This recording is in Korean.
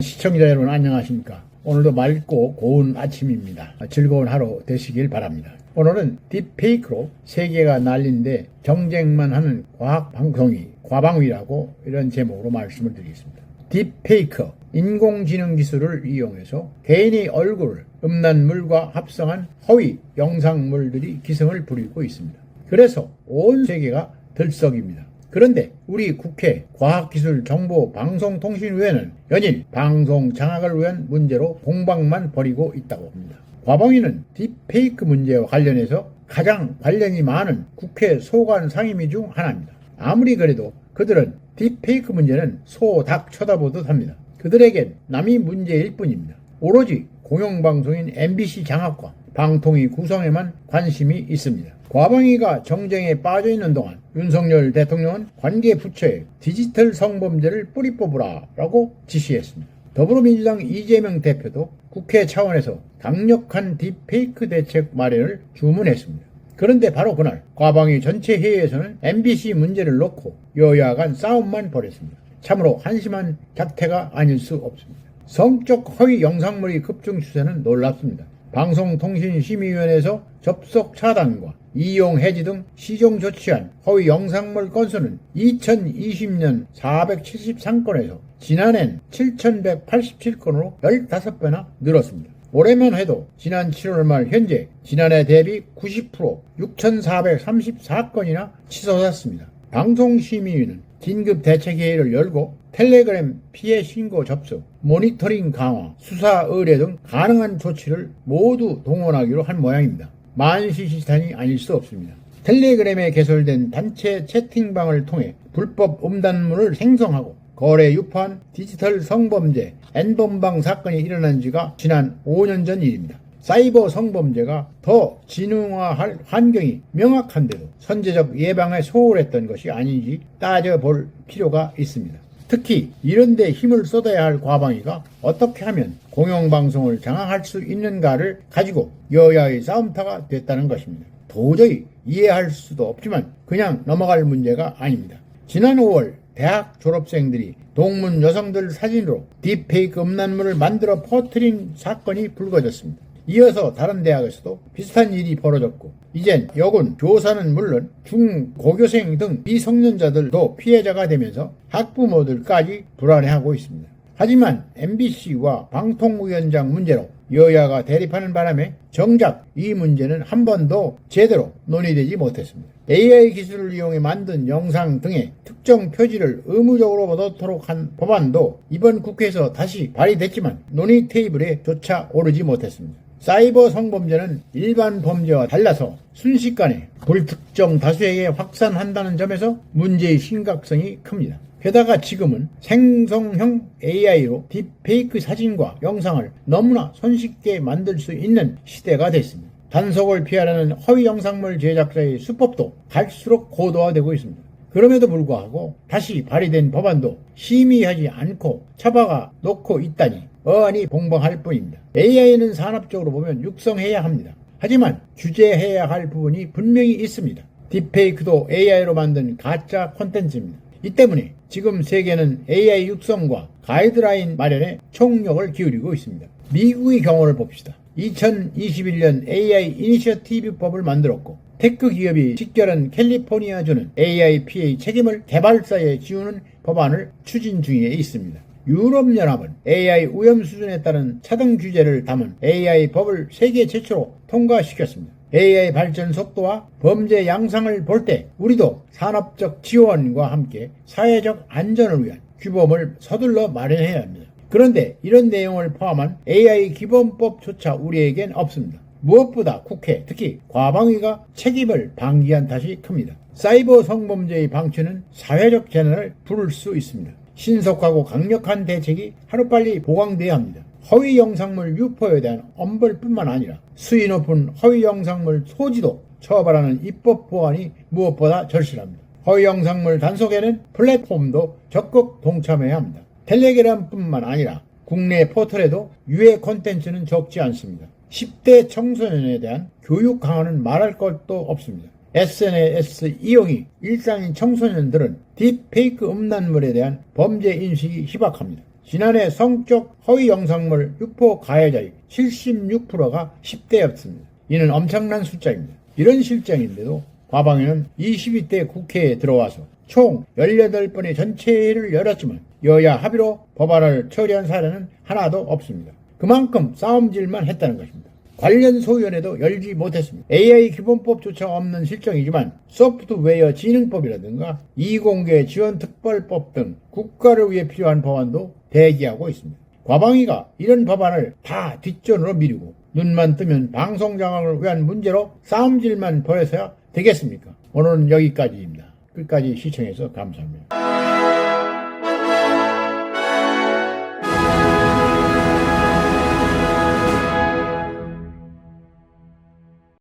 시청자 여러분 안녕하십니까? 오늘도 맑고 고운 아침입니다. 즐거운 하루 되시길 바랍니다. 오늘은 딥페이크로 세계가 난리인데 정쟁만 하는 과학 방송이 과방위라고 이런 제목으로 말씀을 드리겠습니다. 딥페이크 인공지능 기술을 이용해서 개인의 얼굴을 음란물과 합성한 허위 영상물들이 기승을 부리고 있습니다. 그래서 온 세계가 들썩입니다. 그런데 우리 국회 과학기술정보방송통신위원회는 연일 방송 장악을 위한 문제로 공방만 벌이고 있다고 합니다. 과방위는 딥페이크 문제와 관련해서 가장 관련이 많은 국회 소관 상임위 중 하나입니다. 아무리 그래도 그들은 딥페이크 문제는 소, 닭 쳐다보듯 합니다. 그들에겐 남이 문제일 뿐입니다. 오로지 공영방송인 MBC 장악과 방통위 구성에만 관심이 있습니다. 과방위가 정쟁에 빠져 있는 동안 윤석열 대통령은 관계 부처에 디지털 성범죄를 뿌리 뽑으라 라고 지시했습니다. 더불어민주당 이재명 대표도 국회 차원에서 강력한 딥페이크 대책 마련을 주문했습니다. 그런데 바로 그날 과방위 전체 회의에서는 MBC 문제를 놓고 여야 간 싸움만 벌였습니다. 참으로 한심한 작태가 아닐 수 없습니다. 성적 허위 영상물이 급증 추세는 놀랍습니다. 방송통신심의위원회에서 접속 차단과 이용 해지 등 시정 조치한 허위 영상물 건수는 2020년 473건에서 지난해는 7187건으로 15배나 늘었습니다. 올해만 해도 지난 7월 말 현재 지난해 대비 90% 6434건이나 치솟았습니다. 방송심의위는 긴급 대책회의를 열고 텔레그램 피해 신고 접수, 모니터링 강화, 수사 의뢰 등 가능한 조치를 모두 동원하기로 한 모양입니다. 만시시탄이 아닐 수 없습니다. 텔레그램에 개설된 단체 채팅방을 통해 불법 음란물을 생성하고 거래 유포한 디지털 성범죄 N번방 사건이 일어난 지가 지난 5년 전 일입니다. 사이버 성범죄가 더 진흥화할 환경이 명확한데도 선제적 예방에 소홀했던 것이 아닌지 따져볼 필요가 있습니다. 특히 이런 데 힘을 쏟아야 할 과방위가 어떻게 하면 공영방송을 장악할 수 있는가를 가지고 여야의 싸움터가 됐다는 것입니다. 도저히 이해할 수도 없지만 그냥 넘어갈 문제가 아닙니다. 지난 5월 대학 졸업생들이 동문 여성들 사진으로 딥페이크 음란물을 만들어 퍼뜨린 사건이 불거졌습니다. 이어서 다른 대학에서도 비슷한 일이 벌어졌고 이젠 여군, 교사는 물론 중고교생 등 미성년자들도 피해자가 되면서 학부모들까지 불안해하고 있습니다. 하지만 MBC와 방통위원장 문제로 여야가 대립하는 바람에 정작 이 문제는 한 번도 제대로 논의되지 못했습니다. AI 기술을 이용해 만든 영상 등의 특정 표지를 의무적으로 넣도록 한 법안도 이번 국회에서 다시 발의됐지만 논의 테이블에 조차 오르지 못했습니다. 사이버 성범죄는 일반 범죄와 달라서 순식간에 불특정 다수에게 확산한다는 점에서 문제의 심각성이 큽니다. 게다가 지금은 생성형 AI로 딥페이크 사진과 영상을 너무나 손쉽게 만들 수 있는 시대가 됐습니다. 단속을 피하려는 허위 영상물 제작자의 수법도 갈수록 고도화되고 있습니다. 그럼에도 불구하고 다시 발의된 법안도 심의하지 않고 처박아 놓고 있다니 어안이 봉봉할 뿐입니다. AI는 산업적으로 보면 육성해야 합니다. 하지만 규제해야 할 부분이 분명히 있습니다. 딥페이크도 AI로 만든 가짜 콘텐츠입니다. 이 때문에 지금 세계는 AI 육성과 가이드라인 마련에 총력을 기울이고 있습니다. 미국의 경우를 봅시다. 2021년 AI 이니셔티브 법을 만들었고 테크 기업이 직결한 캘리포니아주는 AI 피해 책임을 개발사에 지우는 법안을 추진 중에 있습니다. 유럽연합은 AI 오염 수준에 따른 차등 규제를 담은 AI 법을 세계 최초로 통과시켰습니다. AI 발전 속도와 범죄 양상을 볼 때 우리도 산업적 지원과 함께 사회적 안전을 위한 규범을 서둘러 마련해야 합니다. 그런데 이런 내용을 포함한 AI 기본법조차 우리에겐 없습니다. 무엇보다 국회, 특히 과방위가 책임을 방기한 탓이 큽니다. 사이버 성범죄의 방치는 사회적 재난을 부를 수 있습니다. 신속하고 강력한 대책이 하루빨리 보강돼야 합니다. 허위 영상물 유포에 대한 엄벌뿐만 아니라 수위 높은 허위 영상물 소지도 처벌하는 입법 보완이 무엇보다 절실합니다. 허위 영상물 단속에는 플랫폼도 적극 동참해야 합니다. 텔레그램뿐만 아니라 국내 포털에도 유해 콘텐츠는 적지 않습니다. 10대 청소년에 대한 교육 강화는 말할 것도 없습니다. SNS 이용이 일상인 청소년들은 딥페이크 음란물에 대한 범죄 인식이 희박합니다. 지난해 성적 허위 영상물 유포 가해자의 76%가 10대였습니다. 이는 엄청난 숫자입니다. 이런 실정인데도 과방위는 22대 국회에 들어와서 총 18번의 전체회의를 열었지만 여야 합의로 법안을 처리한 사례는 하나도 없습니다. 그만큼 싸움질만 했다는 것입니다. 관련 소위원회도 열지 못했습니다. AI 기본법조차 없는 실정이지만 소프트웨어 진흥법이라든가 이공계 지원 특별법 등 국가를 위해 필요한 법안도 대기하고 있습니다. 과방위가 이런 법안을 다 뒷전으로 미루고 눈만 뜨면 방송 장악을 위한 문제로 싸움질만 벌여서야 되겠습니까? 오늘은 여기까지입니다. 끝까지 시청해서 감사합니다.